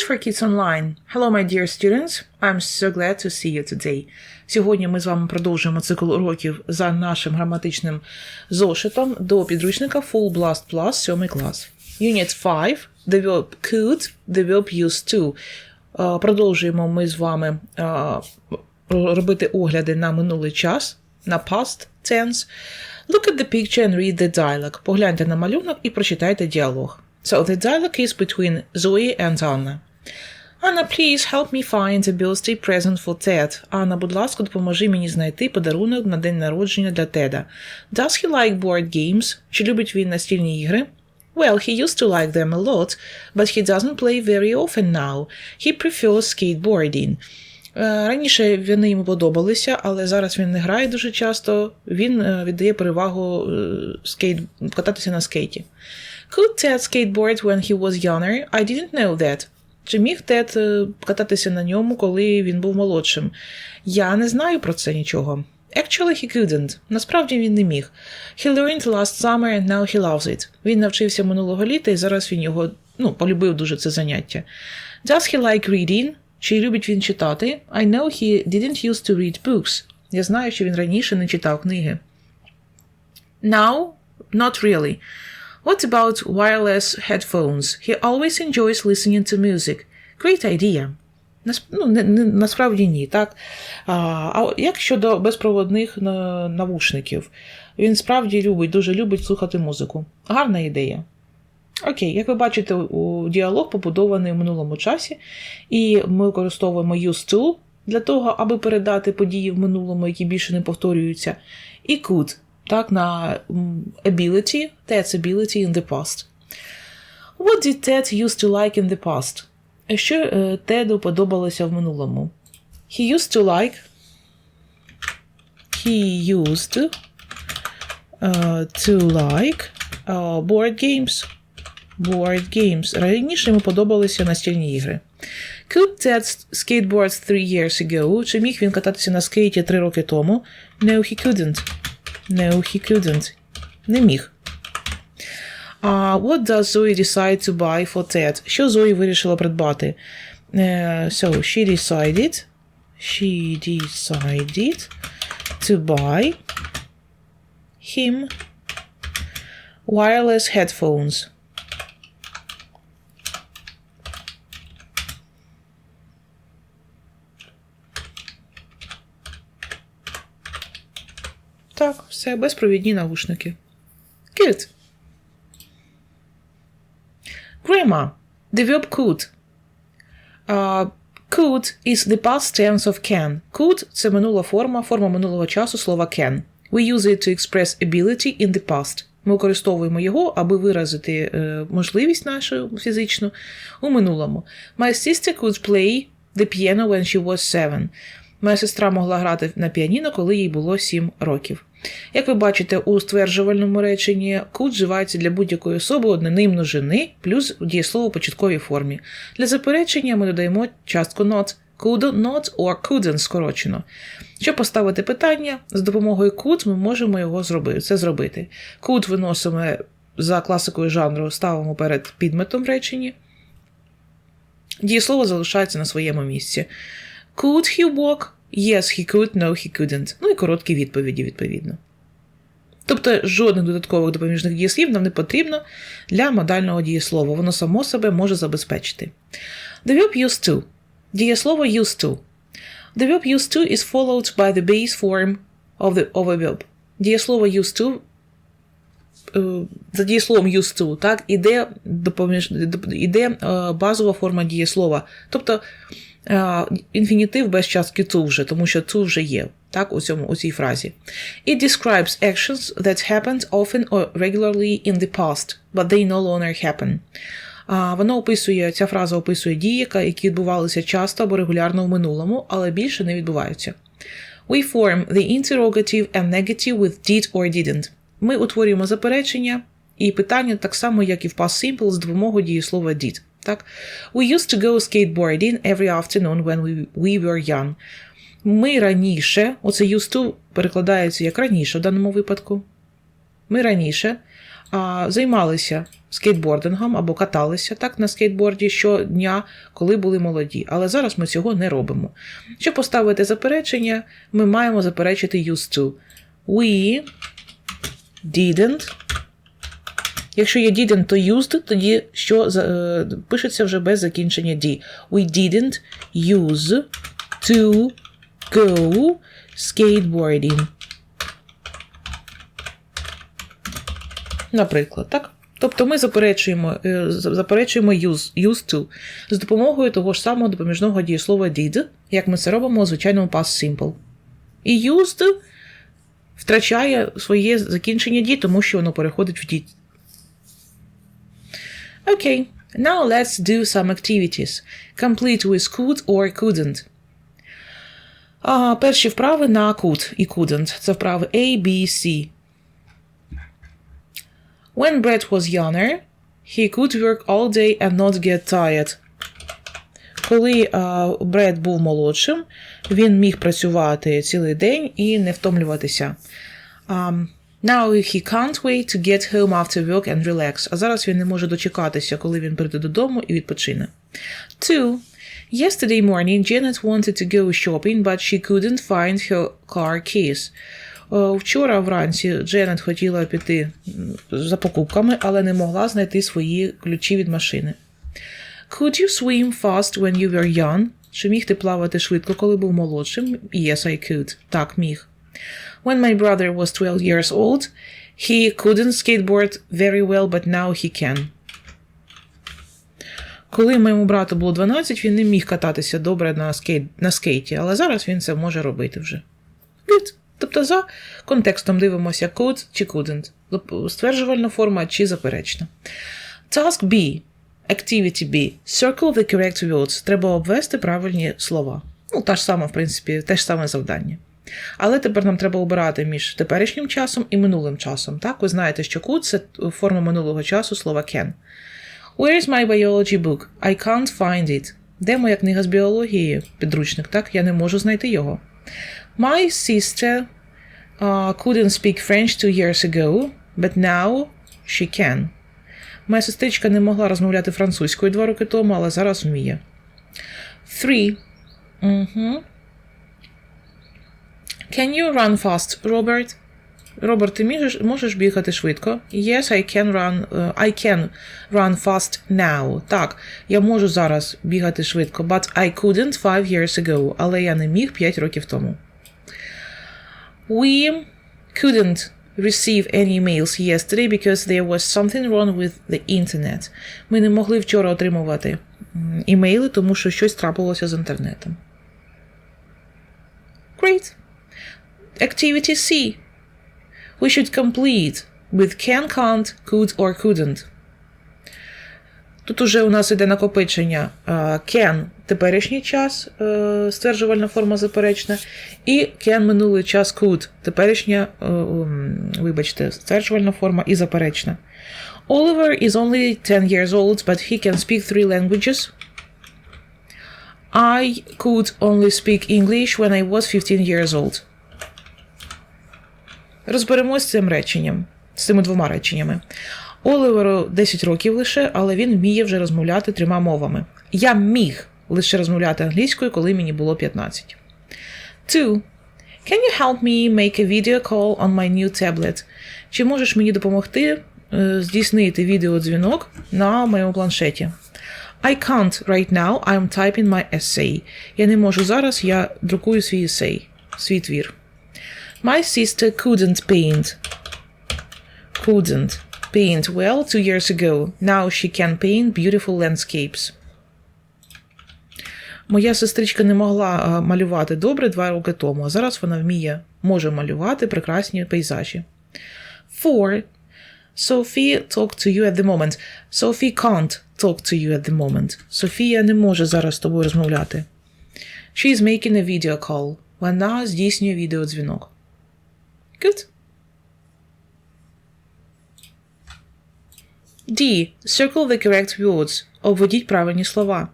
English for Kids Online. Hello, my dear students. I'm so glad to see you today. Сьогодні ми з вами продовжуємо цикл уроків за нашим граматичним зошитом до підручника Full Blast Plus 7 клас. Unit 5. The could, the used to. Е, Продовжуємо ми з вами е, робити огляди на минулий час, на past tense. Look at the picture and read the dialogue. Погляньте на малюнок і прочитайте діалог. So the dialogue is between Zoe and Anna. Anna, please help me find a birthday present for Ted. Анна, будь ласка, допоможи мені знайти подарунок на день народження для Теда. Does he like board games? Чи любить він настільні ігри? Well, he used to like them a lot, but he doesn't play very often now. He prefers skateboarding. Е, Раніше вони йому подобалися, але зараз він не грає дуже часто. Він е, віддає перевагу е, скейт... кататися на скейті. Could Ted skateboard when he was younger? I didn't know that. Чи міг Тед е, кататися на ньому, коли він був молодшим? Я не знаю про це нічого. Actually, he couldn't. Насправді він не міг. He learned last summer and now he loves it. Він навчився минулого літа і зараз він його ну, полюбив дуже це заняття. Does he like reading? Чи любить він читати? I know he didn't used to read books. Я знаю, що він раніше не читав книги. Now, not really. What about wireless headphones? He always enjoys listening to music. Great idea. Ну, не, не, насправді ні, так? А, а як щодо безпроводних навушників? Він справді любить, дуже любить слухати музику. Гарна ідея. Окей, як ви бачите, діалог побудований у минулому часі, і ми використовуємо used to для того, аби передати події в минулому, які більше не повторюються, і could, так, на ability, Ted's ability in the past. What did Ted used to like in the past? Що е, Теду подобалося в минулому? He used to like. He used uh, to like uh, board games. Board games. Раніше йому подобалися настільні ігри. Could Ted skateboard three years ago? Чи міг він кататися на скейті три роки тому? No, he couldn't. No, he couldn't. Не міг. Uh, what does Zoe decide to buy for Ted? Що Зої вирішила придбати? Uh, so, she decided, she decided to buy him wireless headphones. Так, все, безпровідні навушники. Good. Grammar. The verb could. Uh, could is the past tense of can. Could – це минула форма, форма минулого часу слова can. We use it to express ability in the past. Ми використовуємо його, аби виразити е, можливість нашу фізичну у минулому. My sister could play the piano when she was seven. Моя сестра могла грати на піаніно, коли їй було 7 років. Як ви бачите, у стверджувальному реченні could вживається для будь-якої особи однини множини плюс дієслово у початковій формі. Для заперечення ми додаємо частку not. Could not or couldn't скорочено. Щоб поставити питання, з допомогою could ми можемо його зробити. Це зробити. Could виносимо за класикою жанру, ставимо перед підметом в. Дієслово залишається на своєму місці. Could he walk? Yes, he could, no, he couldn't. Ну і короткі відповіді, відповідно. Тобто жодних додаткових допоміжних дієслів нам не потрібно для модального дієслова. Воно само себе може забезпечити. The verb used to. Дієслово used to. The verb used to is followed by the base form of, the, of a verb. Дієслово used to е, за дієсловом used to, так, іде, допоміж, іде е, базова форма дієслова. Тобто інфінітив без частки to вже, тому що to вже є, так, у, цьому, у цій фразі. It describes actions that happened often or regularly in the past, but they no longer happen. А, Воно описує, ця фраза описує дії, які відбувалися часто або регулярно в минулому, але більше не відбуваються. We form the interrogative and negative with did or didn't. Ми утворюємо заперечення і питання так само, як і в past simple, з допомогою дієслова did. Так? We used to go skateboarding every afternoon when we, we were young. Ми раніше, оце used to перекладається як раніше в даному випадку. Ми раніше а, займалися скейтбордингом або каталися так на скейтборді щодня, коли були молоді. Але зараз ми цього не робимо. Щоб поставити заперечення, ми маємо заперечити used to. We didn't. Якщо є didn't, то used, тоді що е, пишеться вже без закінчення D. We didn't use to go skateboarding. Наприклад, так? Тобто ми заперечуємо, е, заперечуємо use, used to з допомогою того ж самого допоміжного дієслова did, як ми це робимо у звичайному past simple. І used втрачає своє закінчення D, тому що воно переходить в did. Okay, now let's do some activities. Complete with could or couldn't. А, перші вправи на could і couldn't. Це вправи A, B, C. When Brett was younger, he could work all day and not get tired. Коли а, Бред був молодшим, він міг працювати цілий день і не втомлюватися. Um, now he can't wait to get home after work and relax. А зараз він не може дочекатися, коли він прийде додому і відпочине. Two. Yesterday morning, Janet wanted to go shopping, but she couldn't find her car keys. Вчора вранці Дженет хотіла піти за покупками, але не могла знайти свої ключі від машини. Could you swim fast when you were young? Чи міг ти плавати швидко, коли був молодшим? Yes, I could. Так, міг. When my brother was 12 years old, he couldn't skateboard very well, but now he can. Коли моєму брату було 12, він не міг кататися добре на, скейт, на скейті, але зараз він це може робити вже. Good. Тобто за контекстом дивимося could чи couldn't. Стверджувальна форма чи заперечна. Task B. Activity B. Circle the correct words. Треба обвести правильні слова. Ну, та ж сама, в принципі, те ж саме завдання. Але тепер нам треба обирати між теперішнім часом і минулим часом. Так, ви знаєте, що could – це форма минулого часу слова can. Where is my biology book? I can't find it. Де моя книга з біології? Підручник, так? Я не можу знайти його. My sister uh, couldn't speak French two years ago, but now she can. Моя сестричка не могла розмовляти французькою два роки тому, але зараз вміє. Three. Угу. Can you run fast, Robert? Роберт, ти можеш, можеш бігати швидко? Yes, I can run. uh, I can run fast now. Так, я можу зараз бігати швидко, but I couldn't five years ago. Але я не міг 5 років тому. We couldn't receive any emails yesterday because there was something wrong with the internet. Ми не могли вчора отримувати імейли, тому що щось трапилося з інтернетом. Great. Activity C. We should complete with can, can't, could or couldn't. Тут уже у нас іде накопичення е, can теперішній час, е, стверджувальна форма заперечна, і can минулий час could, теперішня, е, м, вибачте, стверджувальна форма і заперечна. Oliver is only 10 years old, but he can speak three languages. I could only speak English when I was 15 years old. Розберемось з цим реченням, з цими двома реченнями. Оливеру 10 років лише, але він вміє вже розмовляти трьома мовами. Я міг лише розмовляти англійською, коли мені було 15. 2. Can you help me make a video call on my new tablet? Чи можеш мені допомогти е, здійснити відеодзвінок на моєму планшеті? I can't right now, I'm typing my essay. Я не можу зараз, я друкую свій есей, свій твір. My sister couldn't paint. Couldn't paint well two years ago. Now she can paint beautiful landscapes. Моя сестричка не могла малювати добре два роки тому, а зараз вона вміє, може малювати прекрасні пейзажі. Four. Sophie talk to you at the moment. Sophie can't talk to you at the moment. Софія не може зараз з тобою розмовляти. She is making a video call. Вона здійснює відеодзвінок. Good. D. Circle the correct words. Обведіть правильні слова.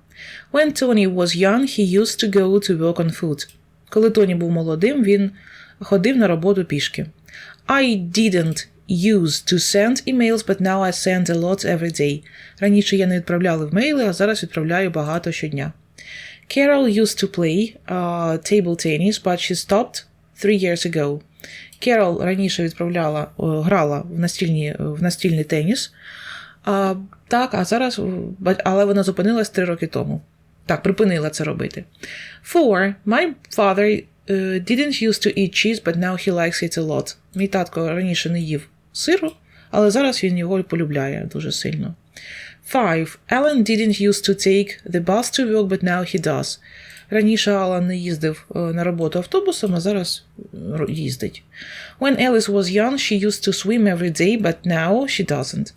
When Tony was young, he used to go to work on foot. Коли Тоні був молодим, він ходив на роботу пішки. I didn't used to send emails, but now I send a lot every day. Раніше я не відправляла в мейли, а зараз відправляю багато щодня. Carol used to play uh, table tennis, but she stopped three years ago. Carol раніше відправляла, грала в, настільні, в настільний теніс. А, так, а зараз, але вона зупинилась три роки тому. Так, припинила це робити. Four. My father didn't used to eat cheese, but now he likes it a lot. Мій татко раніше не їв сиру, але зараз він його полюбляє дуже сильно. Five. Alan didn't used to take the bus to work, but now he does. Раніше Алан не їздив е, на роботу автобусом, а зараз їздить. When Alice was young, she used to swim every day, but now she doesn't.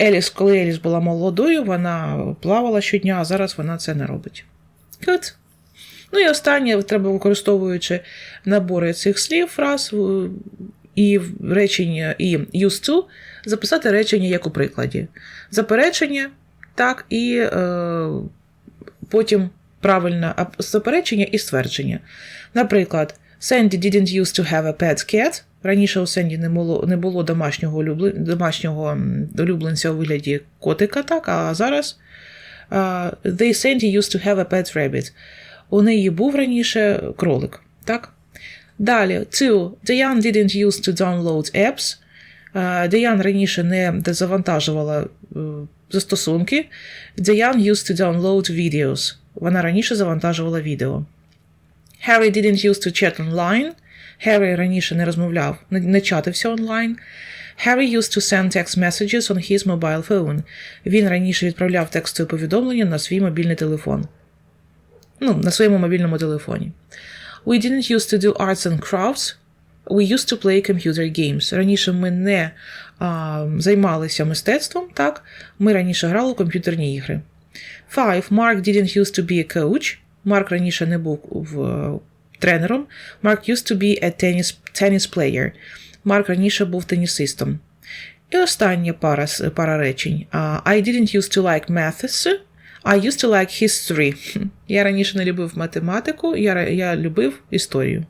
Еліс, коли Еліс була молодою, вона плавала щодня, а зараз вона це не робить. Good. Ну і останнє, треба використовуючи набори цих слів, фраз і речення, і used to, записати речення як у прикладі. Заперечення, так, і е, потім правильне заперечення і ствердження. Наприклад, Sandy didn't used to have a pet cat. Раніше у Сенді не було, не було домашнього, улюбле- домашнього улюбленця у вигляді котика, так, а зараз uh, they Sandy used to have a pet rabbit. У неї був раніше кролик, так? Далі, two. Diane didn't used to download apps. Uh, раніше не завантажувала uh, застосунки. Diane used to download videos. Вона раніше завантажувала відео. Harry didn't used to chat online. Harry раніше не розмовляв, не, чатився онлайн. Harry used to send text messages on his mobile phone. Він раніше відправляв текстові повідомлення на свій мобільний телефон. Ну, на своєму мобільному телефоні. We didn't used to do arts and crafts. We used to play computer games. Раніше ми не а, займалися мистецтвом, так? Ми раніше грали у комп'ютерні ігри. Five. Mark didn't used to be a coach. Марк раніше не був е, тренером. Mark used to be a tennis, tennis player. Марк раніше був тенісистом. І остання пара, пара речень. А, I didn't used to like maths. I used to like history. Я раніше не любив математику, я, я любив історію.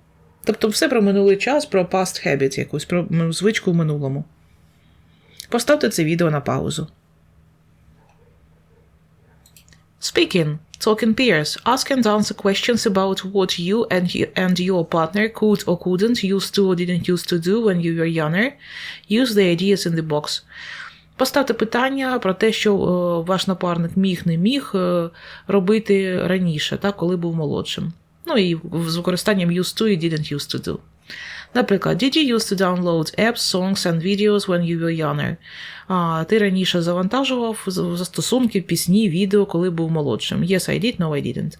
Тобто все про минулий час, про past habit якусь, про звичку в минулому. Поставте це відео на паузу. Speaking. Talk in pairs. Ask and answer questions about what you and, y- and your partner could or couldn't, used to or didn't used to do when you were younger. Use the ideas in the box. Поставте питання про те, що е, ваш напарник міг не міг е, робити раніше, так, коли був молодшим. Ну і з використанням used to і didn't used to do. Наприклад, did you used to download apps, songs and videos when you were younger? А, ти раніше завантажував застосунки, пісні, відео, коли був молодшим. Yes, I did, no, I didn't.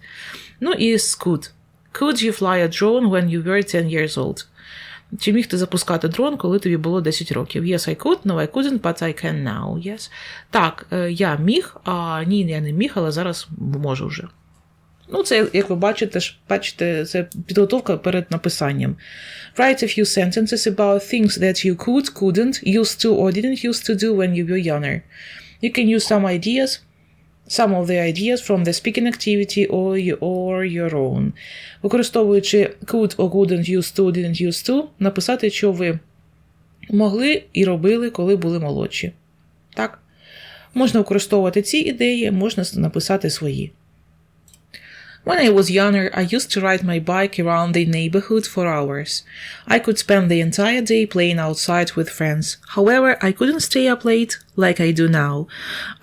Ну і could. Could you fly a drone when you were 10 years old? Чи міг ти запускати дрон, коли тобі було 10 років? Yes, I could, no, I couldn't, but I can now. Yes. Так, е, я міг, а ні, я не міг, але зараз можу вже. Ну, це, як ви бачите, бачите, це підготовка перед написанням. Write a few sentences about things that you could, couldn't, used to or didn't used to do when you were younger. You can use some ideas, some of the ideas from the speaking activity or, or your own. Використовуючи could or couldn't, used to, didn't used to, написати, що ви могли і робили, коли були молодші. Так? Можна використовувати ці ідеї, можна написати свої. When I was younger, I used to ride my bike around the neighborhood for hours. I could spend the entire day playing outside with friends. However, I couldn't stay up late like I do now.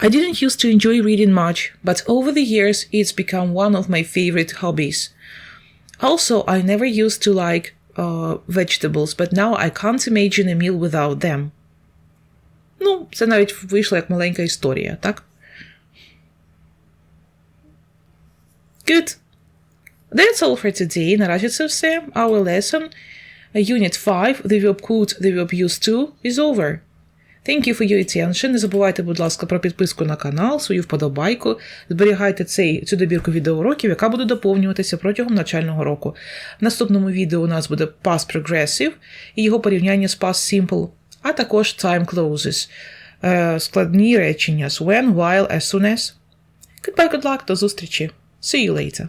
I didn't used to enjoy reading much, but over the years, it's become one of my favorite hobbies. Also, I never used to like uh, vegetables, but now I can't imagine a meal without them. Ну, це навіть вийшло як маленька історія, так? Good. That's all for today. Наразі це все. Our lesson, Unit 5, the verb could, the verb used to, is over. Thank you for your attention. Не забувайте, будь ласка, про підписку на канал, свою вподобайку. Зберігайте цей, цю добірку відеоуроків, яка буде доповнюватися протягом навчального року. В наступному відео у нас буде Past Progressive і його порівняння з Past Simple, а також Time Clauses, е, складні речення з when, while, as soon as. Goodbye, good luck, до зустрічі. See you later.